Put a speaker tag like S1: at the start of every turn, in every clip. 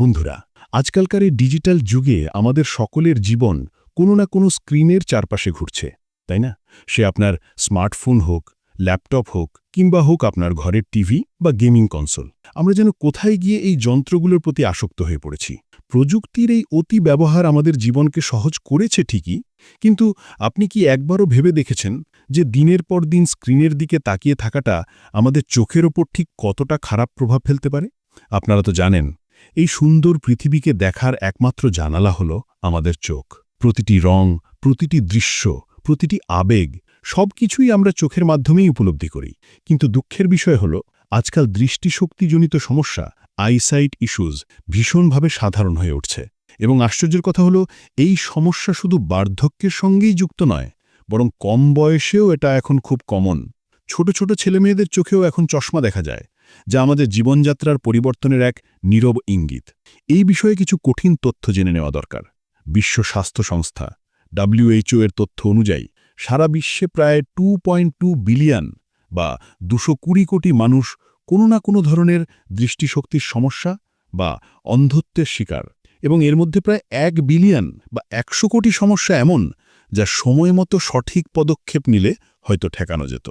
S1: বন্ধুরা, আজকালকার এই ডিজিটাল যুগে আমাদের সকলের জীবন কোনো না কোনো স্ক্রিনের চারপাশে ঘুরছে, তাই না? সে আপনার স্মার্টফোন হোক, ল্যাপটপ হোক, কিংবা হোক আপনার ঘরের টিভি বা গেমিং কনসোল, আমরা যেন কোথায় গিয়ে এই যন্ত্রগুলোর প্রতি আসক্ত হয়ে পড়েছি। প্রযুক্তির এই অতি ব্যবহার আমাদের জীবনকে সহজ করেছে ঠিকই, কিন্তু আপনি কি একবারও ভেবে দেখেছেন যে দিনের পর দিন স্ক্রিনের দিকে তাকিয়ে থাকাটা আমাদের চোখের ওপর ঠিক কতটা খারাপ প্রভাব ফেলতে পারে? আপনারা তো জানেন এই সুন্দর পৃথিবীকে দেখার একমাত্র জানালা হল আমাদের চোখ। প্রতিটি রং, প্রতিটি দৃশ্য, প্রতিটি আবেগ সব কিছুই আমরা চোখের মাধ্যমেই উপলব্ধি করি। কিন্তু দুঃখের বিষয় হল, আজকাল দৃষ্টিশক্তিজনিত সমস্যা আইসাইট ইস্যুজ ভীষণভাবে সাধারণ হয়ে উঠছে। এবং আশ্চর্যের কথা হল, এই সমস্যা শুধু বার্ধক্যের সঙ্গেই যুক্ত নয়, বরং কম বয়সেও এটা এখন খুব কমন ছোট ছোট ছেলেমেয়েদের চোখেও এখন চশমা দেখা যায়। যা আমাদের জীবনযাত্রার পরিবর্তনের এক নীরব ইঙ্গিত। এই বিষয়ে কিছু কঠিন তথ্য জেনে নেওয়া দরকার। বিশ্ব স্বাস্থ্য সংস্থা ডাব্লিউএইচও এর তথ্য অনুযায়ী, সারা বিশ্বে প্রায় টু বিলিয়ন বা দুশো কোটি মানুষ কোনো না কোনো ধরনের দৃষ্টিশক্তির সমস্যা বা অন্ধত্বের শিকার এবং এর মধ্যে প্রায় এক বিলিয়ন বা একশো কোটি সমস্যা এমন যা সময় মতো সঠিক পদক্ষেপ নিলে হয়তো ঠেকানো যেত।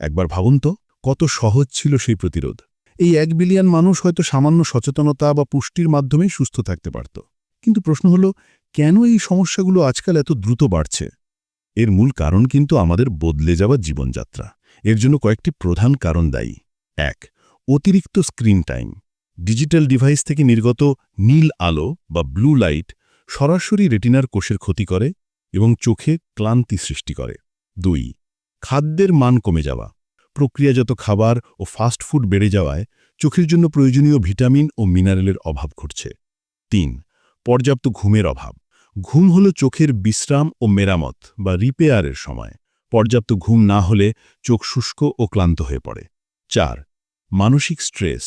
S1: একবার ভাবুন তো, কত সহজ ছিল সেই প্রতিরোধ। এই এক বিলিয়ন মানুষ হয়তো সামান্য সচেতনতা বা পুষ্টির মাধ্যমেই সুস্থ থাকতে পারত। কিন্তু প্রশ্ন হল, কেন এই সমস্যাগুলো আজকাল এত দ্রুত বাড়ছে? এর মূল কারণ কিন্তু আমাদের বদলে যাওয়া জীবনযাত্রা। এর জন্য কয়েকটি প্রধান কারণ দায়ী। এক, অতিরিক্ত স্ক্রিন টাইম। ডিজিটাল ডিভাইস থেকে নির্গত নীল আলো বা ব্লু লাইট সরাসরি রেটিনার কোষের ক্ষতি করে এবং চোখে ক্লান্তি সৃষ্টি করে। দুই, খাদ্যের মান কমে যাওয়া। প্রক্রিয়াজাত খাবার ও ফাস্ট ফুড বেড়ে যাওয়ায় চোখের জন্য প্রয়োজনীয় ভিটামিন ও মিনারেলের অভাব ঘটছে। তিন, পর্যাপ্ত ঘুমের অভাব। ঘুম হল চোখের বিশ্রাম ও মেরামত বা রিপেয়ারের সময়। পর্যাপ্ত ঘুম না হলে চোখ শুষ্ক ও ক্লান্ত হয়ে পড়ে। চার, মানসিক স্ট্রেস।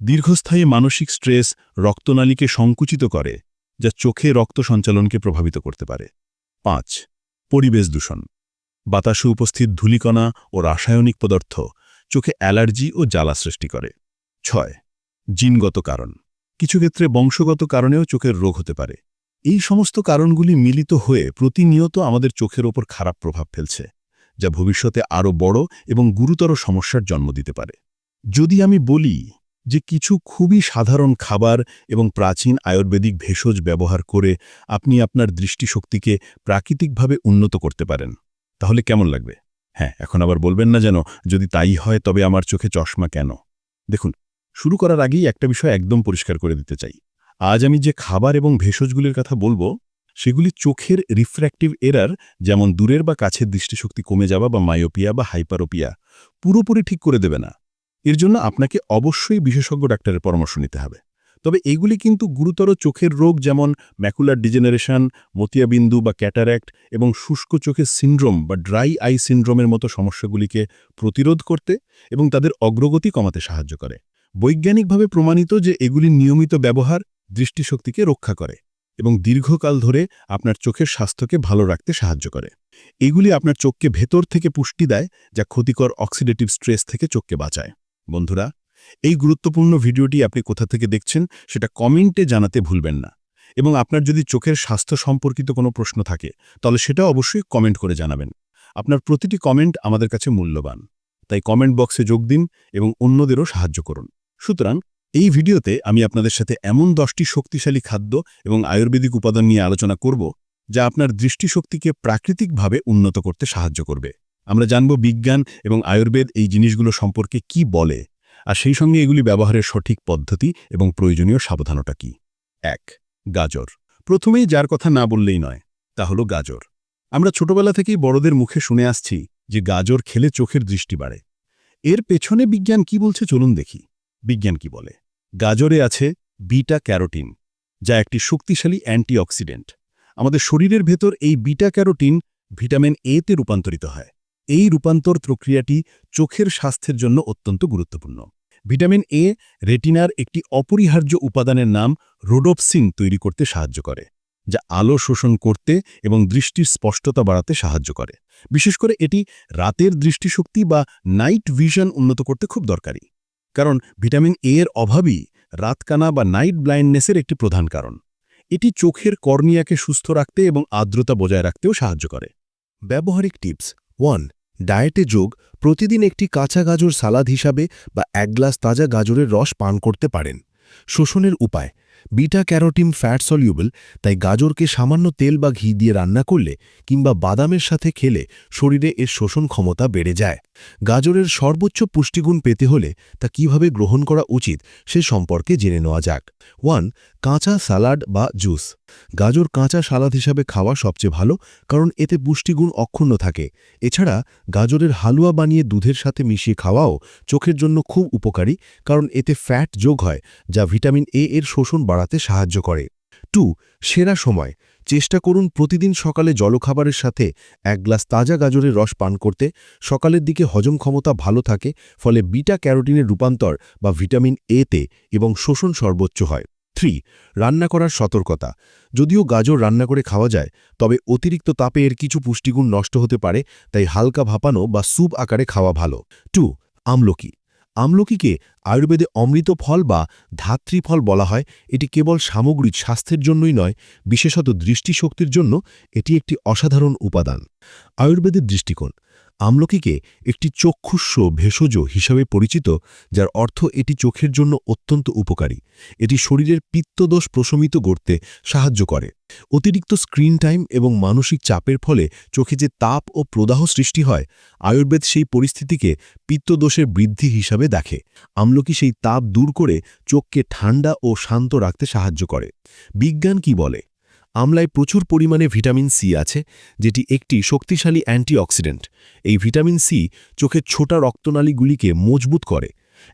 S1: দীর্ঘস্থায়ী মানসিক স্ট্রেস রক্তনালীকে সংকুচিত করে, যা চোখে রক্ত সঞ্চালনকে প্রভাবিত করতে পারে। পাঁচ, পরিবেশ দূষণ। বাতাসে উপস্থিত ধূলিকণা ও রাসায়নিক পদার্থ চোখে অ্যালার্জি ও জ্বালা সৃষ্টি করে। ছয়, জিনগত কারণ। কিছু ক্ষেত্রে বংশগত কারণেও চোখের রোগ হতে পারে। এই সমস্ত কারণগুলি মিলিত হয়ে প্রতিনিয়ত আমাদের চোখের ওপর খারাপ প্রভাব ফেলছে, যা ভবিষ্যতে আরও বড় এবং গুরুতর সমস্যার জন্ম দিতে পারে। যদি আমি বলি যে কিছু খুবই সাধারণ খাবার এবং প্রাচীন আয়ুর্বেদিক ভেষজ ব্যবহার করে আপনি আপনার দৃষ্টিশক্তিকে প্রাকৃতিকভাবে উন্নত করতে পারেন তাহলে কেমন লাগবে? হ্যাঁ এখন আবার বলবেন না যেন, যদি তাই হয় তবে আমার চোখে চশমা কেন? দেখুন, শুরু করার আগেই একটা বিষয় একদম পরিষ্কার করে দিতে চাই। আজ আমি যে খাবার এবং ভেষজগুলির কথা বলব, সেগুলি চোখের রিফ্র্যাক্টিভ এরার যেমন দূরের বা কাছের দৃষ্টিশক্তি কমে যাওয়া বা মায়োপিয়া বা হাইপারোপিয়া পুরোপুরি ঠিক করে দেবে না। এর জন্য আপনাকে অবশ্যই বিশেষজ্ঞ ডাক্তারের পরামর্শ নিতে হবে। তবে এগুলি কিন্তু গুরুতর চোখের রোগ, যেমন ম্যাকুলার ডিজেনারেশন মতিয়াবিন্দু বা ক্যাটার্যাক্ট এবং শুষ্ক চোখের সিন্ড্রোম বা ড্রাই আই সিন্ড্রোমের মতো সমস্যাগুলিকে প্রতিরোধ করতে এবং তাদের অগ্রগতি কমাতে সাহায্য করে। বৈজ্ঞানিকভাবে প্রমাণিত যে এগুলির নিয়মিত ব্যবহার দৃষ্টিশক্তিকে রক্ষা করে এবং দীর্ঘকাল ধরে আপনার চোখের স্বাস্থ্যকে ভালো রাখতে সাহায্য করে। এগুলি আপনার চোখকে ভেতর থেকে পুষ্টি দেয়, যা ক্ষতিকর অক্সিডেটিভ স্ট্রেস থেকে চোখকে বাঁচায়। বন্ধুরা এই গুরুত্বপূর্ণ ভিডিওটি আপনি কোথা থেকে দেখছেন সেটা কমেন্টে জানাতে ভুলবেন না। এবং আপনার যদি চোখের স্বাস্থ্য সম্পর্কিত কোনো প্রশ্ন থাকে, তাহলে সেটা অবশ্যই কমেন্ট করে জানাবেন। আপনার প্রতিটি কমেন্ট আমাদের কাছে মূল্যবান। তাই কমেন্ট বক্সে যোগ দিন এবং অন্যদেরও সাহায্য করুন। সুতরাং এই ভিডিওতে আমি আপনাদের সাথে এমন দশটি শক্তিশালী খাদ্য এবং আয়ুর্বেদিক উপাদান নিয়ে আলোচনা করব, যা আপনার দৃষ্টিশক্তিকে প্রাকৃতিকভাবে উন্নত করতে সাহায্য করবে। আমরা জানব বিজ্ঞান এবং আয়ুর্বেদ এই জিনিসগুলো সম্পর্কে কি বলে। আর সেই সঙ্গে এগুলি ব্যবহারের সঠিক পদ্ধতি এবং প্রয়োজনীয় সাবধানতা কি? এক, গাজর। প্রথমেই যার কথা না বললেই নয়, তা হল গাজর। আমরা ছোটবেলা থেকেই বড়দের মুখে শুনে আসছি যে গাজর খেলে চোখের দৃষ্টি বাড়ে। এর পেছনে বিজ্ঞান কি বলছে চলুন দেখি। বিজ্ঞান কি বলে? গাজরে আছে বিটা ক্যারোটিন যা একটি শক্তিশালী অ্যান্টিঅক্সিডেন্ট। আমাদের শরীরের ভেতর এই বিটা ক্যারোটিন ভিটামিন এতে রূপান্তরিত হয়। এই রূপান্তর প্রক্রিয়াটি চোখের স্বাস্থ্যের জন্য অত্যন্ত গুরুত্বপূর্ণ। ভিটামিন এ রেটিনার একটি অপরিহার্য উপাদানের নাম রোডোপসিন তৈরি করতে সাহায্য করে, যা আলো শোষণ করতে এবং দৃষ্টির স্পষ্টতা বাড়াতে সাহায্য করে। বিশেষ করে এটি রাতের দৃষ্টিশক্তি বা নাইট ভিশন উন্নত করতে খুব দরকারি, কারণ ভিটামিন এ এর অভাবই রাতকানা বা নাইট ব্লাইন্ডনেসের একটি প্রধান কারণ। এটি চোখের কর্নিয়াকে সুস্থ রাখতে এবং আর্দ্রতা বজায় রাখতেও সাহায্য করে।
S2: ব্যবহারিক টিপস, ওয়ান ডায়েটে যোগ প্রতিদিন একটি কাঁচা গাজর সালাদ হিসাবে বা এক গ্লাস তাজা গাজরের রস পান করতে পারেন। শোষণের উপায়, বিটা ক্যারোটিন ফ্যাট সলিউবল, তাই গাজরকে সামান্য তেল বা ঘি দিয়ে রান্না করলে কিংবা বাদামের সাথে খেলে শরীরে এর শোষণ ক্ষমতা বেড়ে যায়। গাজরের সর্বোচ্চ পুষ্টিগুণ পেতে হলে তা কীভাবে গ্রহণ করা উচিত সে সম্পর্কে জেনে নেওয়া যাক। ওয়ান, কাঁচা সালাড বা জুস। গাজর কাঁচা সালাদ হিসাবে খাওয়া সবচেয়ে ভালো, কারণ এতে পুষ্টিগুণ অক্ষুণ্ণ থাকে। এছাড়া গাজরের হালুয়া বানিয়ে দুধের সাথে মিশিয়ে খাওয়াও চোখের জন্য খুব উপকারী, কারণ এতে ফ্যাট যোগ হয়, যা ভিটামিন এ এর শোষণ বাড়াতে সাহায্য করে। টু, সেরা সময়। চেষ্টা করুন প্রতিদিন সকালে জলখাবারের সাথে এক গ্লাস তাজা গাজরের রস পান করতে। সকালের দিকে হজম ক্ষমতা ভালো থাকে, ফলে বিটা ক্যারোটিনের রূপান্তর বা ভিটামিন এতে এবং শোষণ সর্বোচ্চ হয়। থ্রি, রান্না করার সতর্কতা। যদিও গাজর রান্না করে খাওয়া যায়, তবে অতিরিক্ত তাপে এর কিছু পুষ্টিগুণ নষ্ট হতে পারে, তাই হালকা ভাপানো বা স্যুপ আকারে খাওয়া ভালো। টু, আমলকি। আমলকিকে আয়ুর্বেদে অমৃত ফল বা ধাত্রী ফল বলা হয়। এটি কেবল সামগ্রিক স্বাস্থ্যের জন্যই নয়, বিশেষত দৃষ্টিশক্তির জন্য এটি একটি অসাধারণ উপাদান। আয়ুর্বেদের দৃষ্টিকোণ। আমলকিকে একটি চক্ষুস্য ভেষজ হিসাবে পরিচিত, যার অর্থ এটি চোখের জন্য অত্যন্ত উপকারী। এটি শরীরের পিত্তদোষ প্রশমিত করতে সাহায্য করে। অতিরিক্ত স্ক্রিন টাইম এবং মানসিক চাপের ফলে চোখে যে তাপ ও প্রদাহ সৃষ্টি হয়, আয়ুর্বেদ সেই পরিস্থিতিকে পিত্তদোষের বৃদ্ধি হিসাবে দেখে। আমলকি সেই তাপ দূর করে চোখকে ঠান্ডা ও শান্ত রাখতে সাহায্য করে। বিজ্ঞান কি বলে? আমলায় প্রচুর পরিমাণে ভিটামিন সি আছে, যেটি একটি শক্তিশালী অ্যান্টিঅক্সিডেন্ট। এই ভিটামিন সি চোখের ছোটা রক্তনালীগুলিকে মজবুত করে।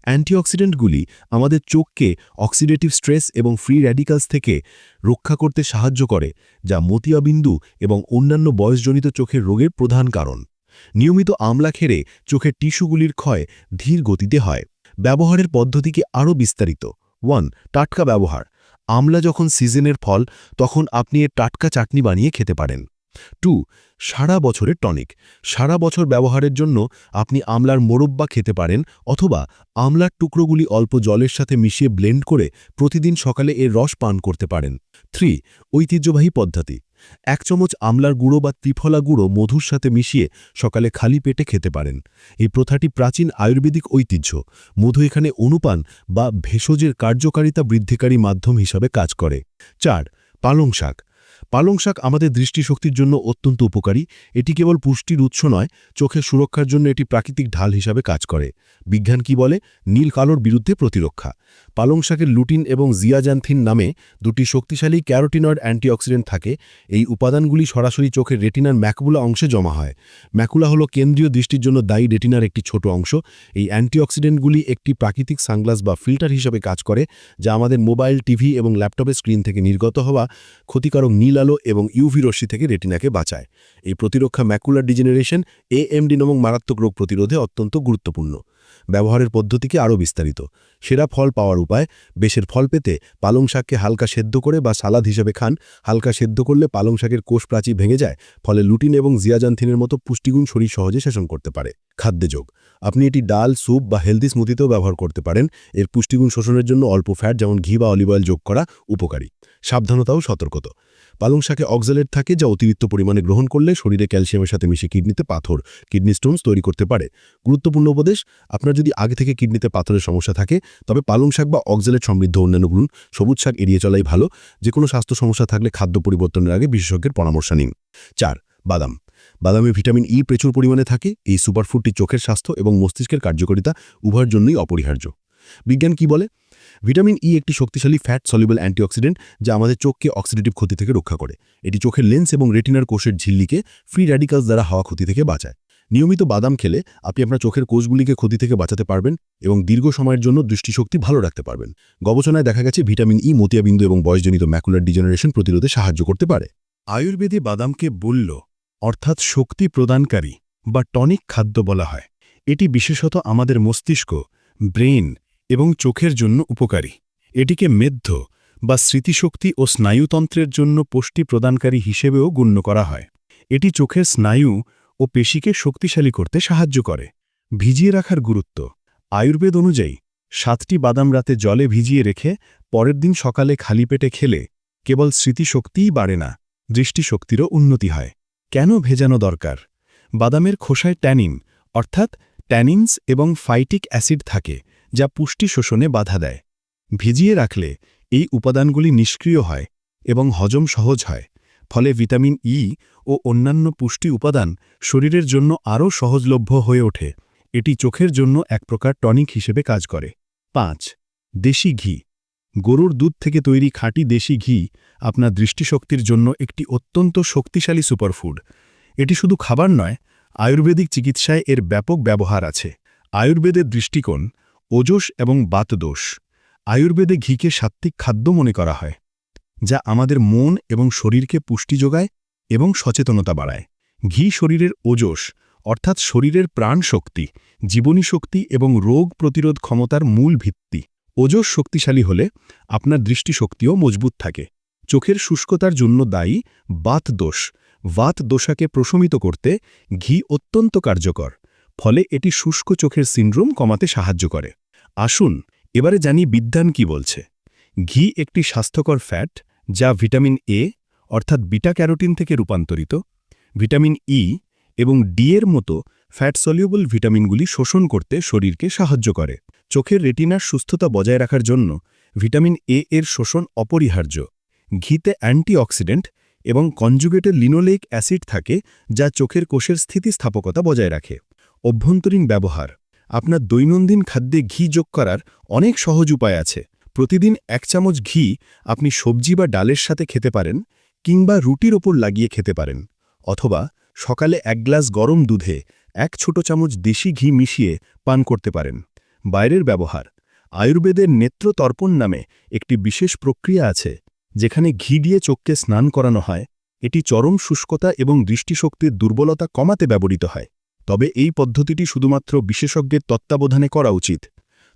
S2: অ্যান্টিঅক্সিডেন্টগুলি আমাদের চোখকে অক্সিডেটিভ স্ট্রেস এবং ফ্রি র্যাডিক্যালস থেকে রক্ষা করতে সাহায্য করে, যা মতিয়াবিন্দু এবং অন্যান্য বয়সজনিত চোখের রোগের প্রধান কারণ। নিয়মিত আমলা খেরে চোখের টিস্যুগুলির ক্ষয় ধীর গতিতে হয়। ব্যবহারের পদ্ধতিকে আরও বিস্তারিত। ওয়ান, টাটকা ব্যবহার। আমলা যখন সিজনের ফল, তখন আপনি এর টাটকা চাটনি বানিয়ে খেতে পারেন। টু, সারা বছরের টনিক। সারা বছর ব্যবহারের জন্য আপনি আমলার মোরব্বা খেতে পারেন অথবা আমলার টুকরোগুলি অল্প জলের সাথে মিশিয়ে ব্লেন্ড করে প্রতিদিন সকালে এর রস পান করতে পারেন। থ্রি, ঐতিহ্যবাহী পদ্ধতি। এক চামচ আমলার গুঁড়ো বা ত্রিফলা গুঁড়ো মধুর সাথে মিশিয়ে সকালে খালি পেটে খেতে পারেন। এই প্রথাটি প্রাচীন আয়ুর্বেদিক ঐতিহ্য। মধু এখানে অনুপান বা ভেষজের কার্যকারিতা বৃদ্ধিকারী মাধ্যম হিসাবে কাজ করে। চার, পালং শাক। পালং শাক আমাদের দৃষ্টিশক্তির জন্য অত্যন্ত উপকারী। এটি কেবল পুষ্টির উৎস নয়, চোখের সুরক্ষার জন্য এটি প্রাকৃতিক ঢাল হিসাবে কাজ করে। বিজ্ঞান কি বলে? নীল কালোর বিরুদ্ধে প্রতিরক্ষা। পালং শাকের লুটিন এবং জিয়াজান্থিন নামে দুটি শক্তিশালী ক্যারোটিনয়েড অ্যান্টিঅক্সিডেন্ট থাকে, এই উপাদানগুলি সরাসরি চোখের রেটিনার ম্যাকুলা অংশে জমা হয়। ম্যাকুলা হলো কেন্দ্রীয় দৃষ্টির জন্য দায়ী রেটিনার একটি ছোট অংশ। এই অ্যান্টিঅক্সিডেন্টগুলি একটি প্রাকৃতিক সানগ্লাস বা ফিল্টার হিসাবে কাজ করে, যা আমাদের মোবাইল, টিভি এবং ল্যাপটপের স্ক্রিন থেকে নির্গত হওয়া ক্ষতিকারক নীল আলো এবং ইউভি রশ্মি থেকে রেটিনাকে বাঁচায়। এই প্রতিরক্ষা ম্যাকুলার ডিজেনারেশন এএমডি নামক মারাত্মক রোগ প্রতিরোধে অত্যন্ত গুরুত্বপূর্ণ। ব্যবহারের পদ্ধতিকে আরও বিস্তারিত। সেরা ফল পাওয়ার উপায়, বেশের ফল পেতে পালং শাককে হালকা সেদ্ধ করে বা সালাদ হিসেবে খান। হালকা সেদ্ধ করলে পালং শাকের কোষ প্রাচীর ভেঙে যায়, ফলে লুটিন এবং জিয়াজান্থিনের মতো পুষ্টিগুণ শরীর সহজে শোষণ করতে পারে। খাদ্যে যোগ। আপনি এটি ডাল, স্যুপ বা হেলদি স্মুদিতেও ব্যবহার করতে পারেন। এর পুষ্টিগুণ শোষণের জন্য অল্প ফ্যাট যেমন ঘি বা অলিভ অয়েল যোগ করা উপকারী। সাবধানতাও সতর্কতা। পালং শাকে অক্সালেট থাকে যা অতিরিক্ত পরিমাণে গ্রহণ করলে শরীরে ক্যালসিয়ামের সাথে মিশে কিডনিতে পাথর, কিডনি স্টোনস তৈরি করতে পারে। গুরুত্বপূর্ণ উপদেশ, আপনার যদি আগে থেকে কিডনিতে পাথরের সমস্যা থাকে, তবে পালং শাক বা অক্সালেট সমৃদ্ধ অন্যান্য গুণ, সবুজ শাক এড়িয়ে চলাই ভালো। যে কোনো স্বাস্থ্য সমস্যা থাকলে খাদ্য পরিবর্তনের আগে বিশেষজ্ঞের পরামর্শ নিন। চার, বাদাম। বাদামে ভিটামিন ই প্রচুর পরিমাণে থাকে। এই সুপারফুডটি চোখের স্বাস্থ্য এবং মস্তিষ্কের কার্যকারিতা উভয়ের জন্যই অপরিহার্য। বিজ্ঞান কি বলে? ভিটামিন ই একটি শক্তিশালী ফ্যাট সলিবল অ্যান্টিঅক্সিডেন্ট যা আমাদের চোখকে অক্সিডেটিভ ক্ষতি থেকে রক্ষা করে। এটি চোখের লেন্স এবং রেটিনার কোষের ঝিল্লিকে ফ্রি র্যাডিকালস দ্বারা হওয়া ক্ষতি থেকে বাঁচায়। নিয়মিত বাদাম খেলে আপনি আপনার চোখের কোষগুলিকে ক্ষতি থেকে বাঁচাতে পারবেন এবং দীর্ঘ সময়ের জন্য দৃষ্টিশক্তি ভালো রাখতে পারবেন। গবেষণায় দেখা গেছে ভিটামিন ই মতিয়াবিন্দু এবং বয়সজনিত ম্যাকুলার ডিজেনারেশন প্রতিরোধে সাহায্য করতে পারে। আয়ুর্বেদে বাদামকে বলল অর্থাৎ শক্তি প্রদানকারী বা টনিক খাদ্য বলা হয়। এটি বিশেষত আমাদের মস্তিষ্ক ব্রেন এবং চোখের জন্য উপকারী। এটিকে মেদ্ধ বা স্মৃতিশক্তি ও স্নায়ুতন্ত্রের জন্য পুষ্টি প্রদানকারী হিসেবেও গণ্য করা হয়। এটি চোখের স্নায়ু ও পেশিকে শক্তিশালী করতে সাহায্য করে। ভিজিয়ে রাখার গুরুত্ব। আয়ুর্বেদ অনুযায়ী,
S1: সাতটি বাদাম রাতে জলে ভিজিয়ে রেখে পরের দিন সকালে খালি পেটে খেলে কেবল স্মৃতিশক্তিই বাড়ে না, দৃষ্টিশক্তিরও উন্নতি হয়। কেন ভেজানো দরকার? বাদামের খোসায় ট্যানিন, অর্থাৎ ট্যানিনস এবং ফাইটিক অ্যাসিড থাকে যা পুষ্টি শোষণে বাধা দেয়। ভিজিয়ে রাখলে এই উপাদানগুলি নিষ্ক্রিয় হয় এবং হজম সহজ হয়, ফলে ভিটামিন ই ও অন্যান্য পুষ্টি উপাদান শরীরের জন্য আরও সহজলভ্য হয়ে ওঠে। এটি চোখের জন্য এক প্রকার টনিক হিসেবে কাজ করে। পাঁচ, দেশি ঘি। গরুর দুধ থেকে তৈরি খাঁটি দেশি ঘি আপনার দৃষ্টিশক্তির জন্য একটি অত্যন্ত শক্তিশালী সুপারফুড। এটি শুধু খাবার নয়, আয়ুর্বেদিক চিকিৎসায় এর ব্যাপক ব্যবহার আছে। আয়ুর্বেদের দৃষ্টিকোণ ওজস এবং বাতদোষ, আয়ুর্বেদে ঘিকে সাত্ত্বিক খাদ্য মনে করা হয়, যা আমাদের মন এবং শরীরকে পুষ্টি যোগায় এবং সচেতনতা বাড়ায়। ঘি শরীরের ওজস অর্থাৎ শরীরের প্রাণ শক্তি জীবনী শক্তি এবং রোগ প্রতিরোধ ক্ষমতার মূল ভিত্তি। ওজস শক্তিশালী হলে আপনার দৃষ্টিশক্তিও মজবুত থাকে। চোখের শুষ্কতার জন্য দায়ী বাত দোষ বাত দোষাকে প্রশমিত করতে ঘি অত্যন্ত কার্যকর, ফলে এটি শুষ্ক চোখের সিন্ড্রোম কমাতে সাহায্য করে। আসুন, এবারে জানি বিজ্ঞান কি বলছে। ঘি একটি স্বাস্থ্যকর ফ্যাট যা ভিটামিন এ অর্থাৎ বিটা ক্যারোটিন থেকে রূপান্তরিত। ভিটামিন ই এবং ডি এর মতো ফ্যাট সলিউবল ভিটামিনগুলি শোষণ করতে শরীরকে সাহায্য করে। চোখের রেটিনার সুস্থতা বজায় রাখার জন্য ভিটামিন এ এর শোষণ অপরিহার্য। ঘিতে অ্যান্টিঅক্সিডেন্ট এবং কনজুগেটেড লিনোলেইক অ্যাসিড থাকে, যা চোখের কোষের স্থিতিস্থাপকতা বজায় রাখে। অভ্যন্তরীণ ব্যবহার আপনার দৈনন্দিন খাদ্যে ঘি যোগ করার অনেক সহজ উপায় আছে। প্রতিদিন এক চামচ ঘি আপনি সবজি বা ডালের সাথে খেতে পারেন কিংবা রুটির ওপর লাগিয়ে খেতে পারেন। অথবা সকালে এক গ্লাস গরম দুধে এক ছোট চামচ দেশি ঘি মিশিয়ে পান করতে পারেন। বাইরের ব্যবহার, আয়ুর্বেদের নেত্রতর্পণ নামে একটি বিশেষ প্রক্রিয়া আছে, যেখানে ঘি দিয়ে চোখকে স্নান করানো হয়। এটি চরম শুষ্কতা এবং দৃষ্টিশক্তির দুর্বলতা কমাতে ব্যবহৃত হয়। তবে এই পদ্ধতিটি শুধুমাত্র বিশেষজ্ঞের তত্ত্বাবধানে করা উচিত।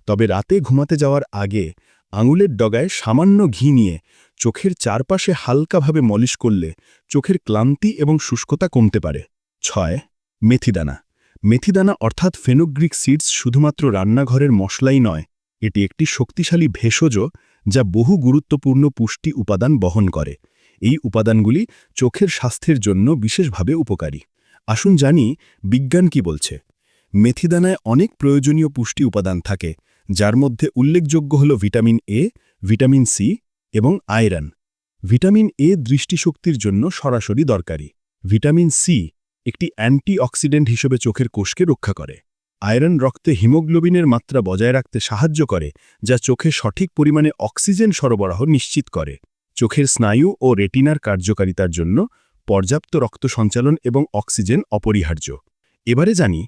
S1: তবে রাতে ঘুমাতে যাওয়ার আগে আঙুলের ডগায় সামান্য ঘি নিয়ে চোখের চারপাশে হালকাভাবে মলিশ করলে চোখের ক্লান্তি এবং শুষ্কতা কমতে পারে। ছয়, মেথিদানা। মেথিদানা অর্থাৎ ফেনোগ্রিক সিডস শুধুমাত্র রান্নাঘরের মশলাই নয়, এটি একটি শক্তিশালী ভেষজ যা বহু গুরুত্বপূর্ণ পুষ্টি উপাদান বহন করে। এই উপাদানগুলি চোখের স্বাস্থ্যের জন্য বিশেষভাবে উপকারী। আসুন জানি বিজ্ঞান কি বলছে। মেথিদানায় অনেক প্রয়োজনীয় পুষ্টি উপাদান থাকে, যার মধ্যে উল্লেখযোগ্য হল ভিটামিন এ ভিটামিন সি এবং আয়রন। ভিটামিন এ দৃষ্টিশক্তির জন্য সরাসরি দরকারি। ভিটামিন সি একটি অ্যান্টিঅক্সিডেন্ট হিসেবে চোখের কোষকে রক্ষা করে। আয়রন রক্তে হিমোগ্লোবিনের মাত্রা বজায় রাখতে সাহায্য করে, যা চোখে সঠিক পরিমাণে অক্সিজেন সরবরাহ নিশ্চিত করে। চোখের স্নায়ু ও রেটিনার কার্যকারিতার জন্য পর্যাপ্ত রক্ত সঞ্চালন এবং অক্সিজেন অপরিহার্য। এবারে জানি,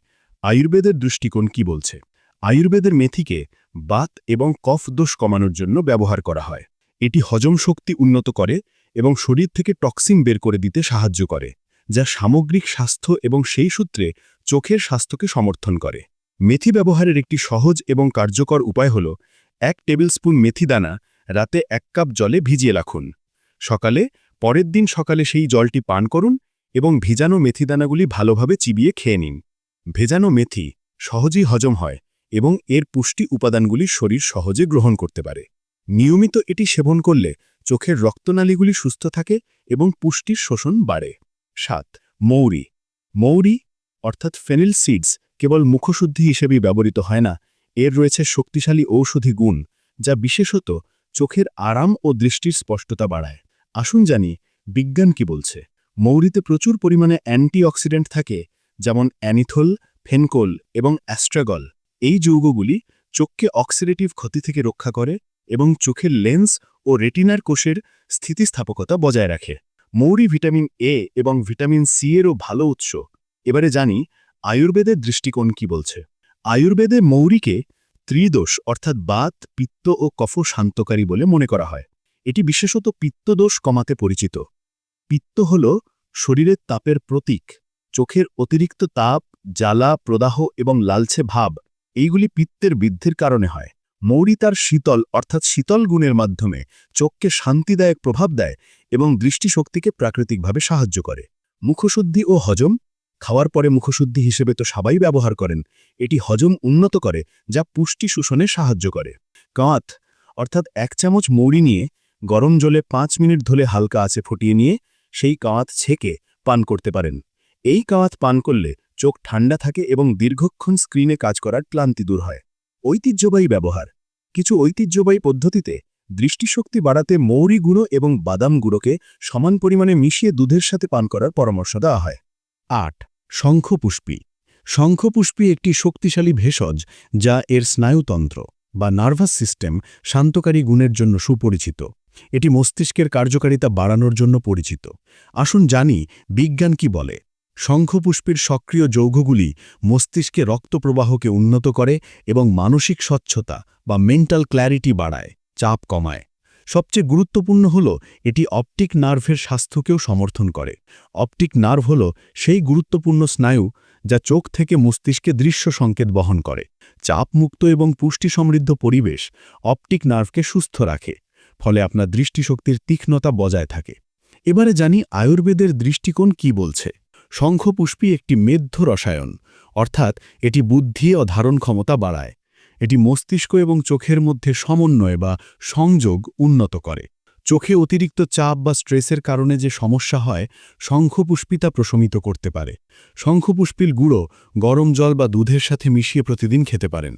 S1: আয়ুর্বেদের দৃষ্টিকোণ কি বলছে। আয়ুর্বেদের মেথিকে বাত এবং কফ দোষ কমানোর জন্য ব্যবহার করা হয়। এটি হজম শক্তি উন্নত করে এবং শরীর থেকে টক্সিন বের করে দিতে সাহায্য করে, যা সামগ্রিক স্বাস্থ্য এবং সেই সূত্রে চোখের স্বাস্থ্যকে সমর্থন করে। মেথি ব্যবহারের একটি সহজ এবং কার্যকর উপায় হল, এক টেবিলস্পুন মেথি দানা রাতে এক কাপ জলে ভিজিয়ে রাখুন। সকালে পরের দিন সকালে সেই জলটি পান করুন এবং ভিজানো মেথিদানাগুলি ভালোভাবে চিবিয়ে খেয়ে নিন। ভেজানো মেথি সহজেই হজম হয় এবং এর পুষ্টি উপাদানগুলি শরীর সহজে গ্রহণ করতে পারে। নিয়মিত এটি সেবন করলে চোখের রক্তনালীগুলি সুস্থ থাকে এবং পুষ্টির শোষণ বাড়ে। সাত, মৌরি। মৌরি, অর্থাৎ ফেনিল সিডস, কেবল মুখশুদ্ধি হিসেবেই ব্যবহৃত হয় না, এর রয়েছে শক্তিশালী ঔষধি গুণ, যা বিশেষত চোখের আরাম ও দৃষ্টির স্পষ্টতা বাড়ায়। আসুন জানি, বিজ্ঞান কি বলছে? মৌরিতে প্রচুর পরিমাণে অ্যান্টিঅক্সিডেন্ট থাকে, যেমন অ্যানিথোল, ফেনকোল এবং অ্যাস্ট্রাগল। এই যৌগগুলি চোখকে অক্সিডেটিভ ক্ষতি থেকে রক্ষা করে এবং চোখের লেন্স ও রেটিনার কোষের স্থিতিস্থাপকতা বজায় রাখে। মৌরি ভিটামিন এ এবং ভিটামিন সি এরও ভালো উৎস। এবারে জানি, আয়ুর্বেদের দৃষ্টিকোণ কি বলছে? আয়ুর্বেদে মৌরিকে ত্রিদোষ অর্থাৎ বাত, পিত্ত ও কফ শান্তকারী বলে মনে করা হয়। এটি বিশেষত পিত্তদোষ কমাতে পরিচিত। পিত্ত হল শরীরের তাপের প্রতীক, চোখের অতিরিক্ত তাপ, জ্বালা, প্রদাহ এবং লালছে ভাব, এইগুলি পিত্তের বৃদ্ধির কারণে হয়। মৌরি তার শীতল, অর্থাৎ শীতল গুণের মাধ্যমে চোখকে শান্তিদায়ক প্রভাব দেয় এবং দৃষ্টিশক্তিকে প্রাকৃতিকভাবে সাহায্য করে। মুখশুদ্ধি ও হজম, খাওয়ার পরে মুখশুদ্ধি হিসেবে তো সবাই ব্যবহার করেন, এটি হজম উন্নত করে, যা পুষ্টি শোষণে সাহায্য করে। কাঁত অর্থাৎ এক চামচ মৌরি নিয়ে গরম জলে পাঁচ মিনিট ধরে হালকা আছে ফুটিয়ে নিয়ে সেই কাঁত ছেঁকে পান করতে পারেন। এই কাঁত পান করলে চোখ ঠান্ডা থাকে এবং দীর্ঘক্ষণ স্ক্রিনে কাজ করার ক্লান্তি দূর হয়। ঐতিহ্যবাহী ব্যবহার। কিছু ঐতিহ্যবাহী পদ্ধতিতে দৃষ্টিশক্তি বাড়াতে মৌরি গুঁড়ো এবং বাদাম গুঁড়োকে সমান পরিমাণে মিশিয়ে দুধের সাথে পান করার পরামর্শ দেওয়া হয়। আট, শঙ্খপুষ্পী। শঙ্খপুষ্পী একটি শক্তিশালী ভেষজ যা এর স্নায়ুতন্ত্র বা নার্ভাস সিস্টেম শান্তকারী গুণের জন্য সুপরিচিত। এটি মস্তিষ্কের কার্যকারিতা বাড়ানোর জন্য পরিচিত। আসুন জানি, বিজ্ঞান কি বলে? শঙ্খপুষ্পীর সক্রিয় যৌগগুলি মস্তিষ্কে রক্তপ্রবাহকে উন্নত করে এবং মানসিক স্বচ্ছতা বা মেন্টাল ক্ল্যারিটি বাড়ায়, চাপ কমায়। সবচেয়ে গুরুত্বপূর্ণ হল, এটি অপটিক নার্ভের স্বাস্থ্যকেও সমর্থন করে। অপটিক নার্ভ হল সেই গুরুত্বপূর্ণ স্নায়ু যা চোখ থেকে মস্তিষ্কে দৃশ্য সংকেত বহন করে। চাপমুক্ত এবং পুষ্টি সমৃদ্ধ পরিবেশ অপটিক নার্ভকে সুস্থ রাখে। ফলে আপনার দৃষ্টিশক্তির তীক্ষ্ণতা বজায় থাকে। এবারে জানি আয়ুর্বেদের দৃষ্টিকোণ কি বলছে। শঙ্খপুষ্পী একটি মেধ্য রসায়ন, অর্থাৎ এটি বুদ্ধি ও ধারণ ক্ষমতা বাড়ায়। এটি মস্তিষ্ক এবং চোখের মধ্যে সমন্বয় বা সংযোগ উন্নত করে। চোখে অতিরিক্ত চাপ বা স্ট্রেসের কারণে যে সমস্যা হয় শঙ্খপুষ্পিতা প্রশমিত করতে পারে। শঙ্খপুষ্পিল গুঁড়ো গরম জল বা দুধের সাথে মিশিয়ে প্রতিদিন খেতে পারেন।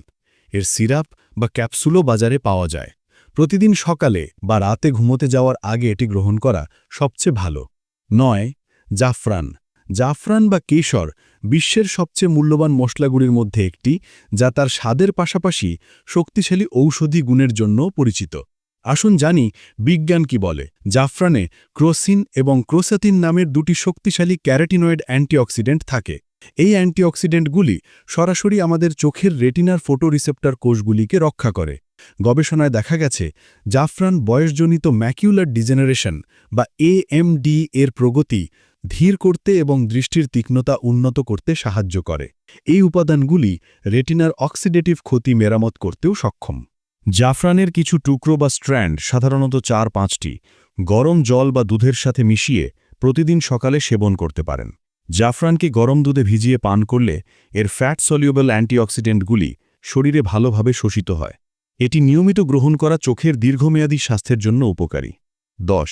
S1: এর সিরাপ বা ক্যাপসুলও বাজারে পাওয়া যায়। প্রতিদিন সকালে বা রাতে ঘুমোতে যাওয়ার আগে এটি গ্রহণ করা সবচেয়ে ভালো। নয়, জাফরান। জাফরান বা কেশর বিশ্বের সবচেয়ে মূল্যবান মশলাগুলির মধ্যে একটি, যা তার স্বাদের পাশাপাশি শক্তিশালী ঔষধি গুণের জন্য পরিচিত। আসুন জানি বিজ্ঞান কি বলে। জাফরানে ক্রোসিন এবং ক্রোসাতিন নামের দুটি শক্তিশালী ক্যারেটিনয়েড অ্যান্টিঅক্সিডেন্ট থাকে। এই অ্যান্টিঅক্সিডেন্টগুলি সরাসরি আমাদের চোখের রেটিনার ফোটোরিসেপ্টর কোষগুলিকে রক্ষা করে। গবেষণায় দেখা গেছে, জাফরান বয়সজনিত ম্যাকিউলার ডিজেনারেশন বা এএমডি এর প্রগতি ধীর করতে এবং দৃষ্টির তীক্ষ্ণতা উন্নত করতে সাহায্য করে। এই উপাদানগুলি রেটিনার অক্সিডেটিভ ক্ষতি মেরামত করতেও সক্ষম। জাফরানের কিছু টুকরো বা স্ট্র্যান্ড, সাধারণত চার পাঁচটি গরম জল বা দুধের সাথে মিশিয়ে প্রতিদিন সকালে সেবন করতে পারেন। জাফরানকে গরম দুধে ভিজিয়ে পান করলে এর ফ্যাট সলিউবল অ্যান্টিঅক্সিডেন্টগুলি শরীরে ভালোভাবে শোষিত হয়। এটি নিয়মিত গ্রহণ করা চোখের দীর্ঘমেয়াদী স্বাস্থ্যের জন্য উপকারী। দশ,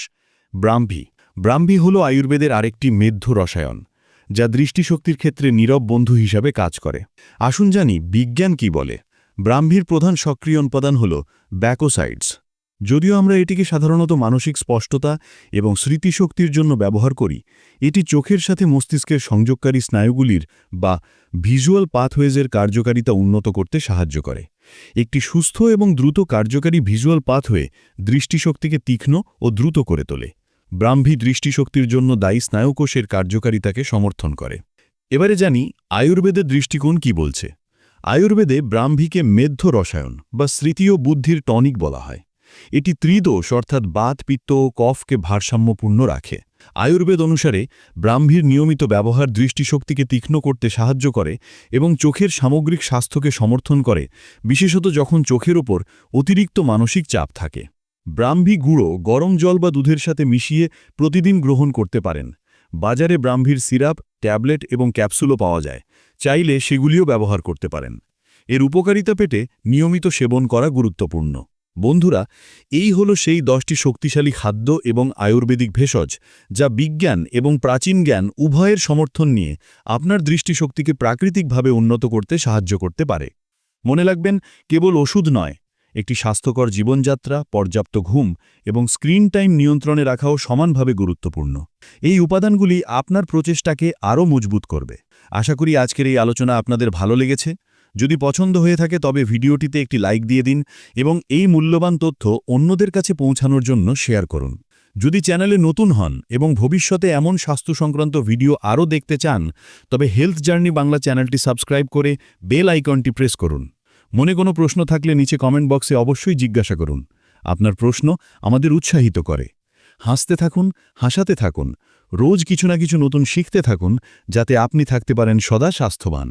S1: ব্রাহ্মী। ব্রাহ্মী হল আয়ুর্বেদের আরেকটি মেধ্য রসায়ন, যা দৃষ্টিশক্তির ক্ষেত্রে নীরব বন্ধু হিসাবে কাজ করে। আসুন জানি বিজ্ঞান কি বলে। ব্রাহ্মীর প্রধান সক্রিয় উপাদান হল ব্যাকোসাইডস যদিও আমরা এটিকে সাধারণত মানসিক স্পষ্টতা এবং স্মৃতিশক্তির জন্য ব্যবহার করি, এটি চোখের সাথে মস্তিষ্কের সংযোগকারী স্নায়ুগুলির বা ভিজুয়াল পাথওয়েজের কার্যকারিতা উন্নত করতে সাহায্য করে। একটি সুস্থ এবং দ্রুত কার্যকারী ভিজুয়াল পাথওয়ে দৃষ্টিশক্তিকে তীক্ষ্ণ ও দ্রুত করে তোলে। ব্রাহ্মী দৃষ্টিশক্তির জন্য দায়ী স্নায়ুকোষের কার্যকারিতাকে সমর্থন করে। এবারে জানি, আয়ুর্বেদের দৃষ্টিকোণ কি বলছে? আয়ুর্বেদে ব্রাহ্মীকে মেধ্য রসায়ন বা স্মৃতীয় বুদ্ধির টনিক বলা হয়। এটি ত্রিদোষ, অর্থাৎ বাত, পিত্ত ও কফকে ভারসাম্যপূর্ণ রাখে। আয়ুর্বেদ অনুসারে ব্রাহ্মীর নিয়মিত ব্যবহার দৃষ্টিশক্তিকে তীক্ষ্ণ করতে সাহায্য করে এবং চোখের সামগ্রিক স্বাস্থ্যকে সমর্থন করে, বিশেষত যখন চোখের ওপর অতিরিক্ত মানসিক চাপ থাকে। ব্রাহ্মী গুঁড়ো গরম জল বা দুধের সাথে মিশিয়ে প্রতিদিন গ্রহণ করতে পারেন। বাজারে ব্রাহ্মীর সিরাপ, ট্যাবলেট এবং ক্যাপসুলও পাওয়া যায়। চাইলে সেগুলিও ব্যবহার করতে পারেন। এর উপকারিতা পেটে নিয়মিত সেবন করা গুরুত্বপূর্ণ। বন্ধুরা, এই হল সেই দশটি শক্তিশালী খাদ্য এবং আয়ুর্বেদিক ভেষজ, যা বিজ্ঞান এবং প্রাচীন জ্ঞান উভয়ের সমর্থন নিয়ে আপনার দৃষ্টিশক্তিকে প্রাকৃতিকভাবে উন্নত করতে সাহায্য করতে পারে। মনে রাখবেন, কেবল ওষুধ নয়, একটি স্বাস্থ্যকর জীবনযাত্রা, পর্যাপ্ত ঘুম এবং স্ক্রিন টাইম নিয়ন্ত্রণে রাখাও সমানভাবে গুরুত্বপূর্ণ। এই উপাদানগুলি আপনার প্রচেষ্টাকে আরও মজবুত করবে। আশা করি আজকের এই আলোচনা আপনাদের ভালো লেগেছে। যদি পছন্দ হয়ে থাকে তবে ভিডিওটিতে একটি লাইক দিয়ে দিন এবং এই মূল্যবান তথ্য অন্যদের কাছে পৌঁছানোর জন্য শেয়ার করুন। যদি চ্যানেলে নতুন হন এবং ভবিষ্যতে এমন স্বাস্থ্য সংক্রান্ত ভিডিও আরও দেখতে চান, তবে হেলথ জার্নি বাংলা চ্যানেলটি সাবস্ক্রাইব করে বেল আইকনটি প্রেস করুন। মনে কোনো প্রশ্ন থাকলে নিচে কমেন্ট বক্সে অবশ্যই জিজ্ঞাসা করুন। আপনার প্রশ্ন আমাদের উৎসাহিত করে। হাসতে থাকুন, হাসাতে থাকুন। রোজ কিছু না কিছু নতুন শিখতে থাকুন, যাতে আপনি থাকতে পারেন সদা স্বাস্থ্যবান।